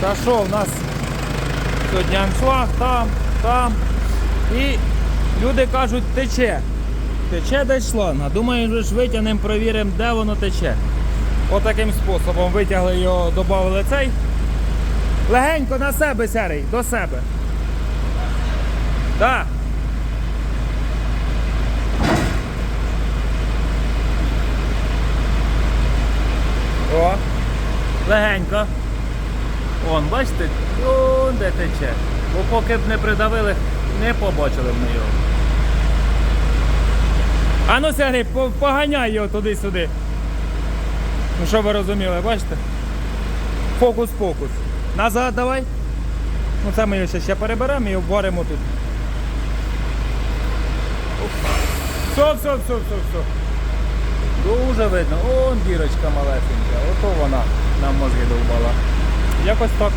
Та що в нас сьогодні аншлаг там, там. І люди кажуть, тече. Тече десь шланга. Думаю, ж витягнемо, провіримо, де воно тече. Отаким способом витягли його, додали цей. Легенько на себе, сярий, до себе. Так. О, легенько. Вон, бачите, он де тече. Бо поки б не придавили, не побачили б ми його. А ну Сергій, поганяй його туди-сюди. Ну що ви розуміли, бачите? Фокус-фокус. Назад давай. Ну це ми його ще, переберемо і обваримо тут. Все, все, все, все, все. Дуже видно. Он дірочка малесенька. Ото вона нам мозги довбала. Якось так.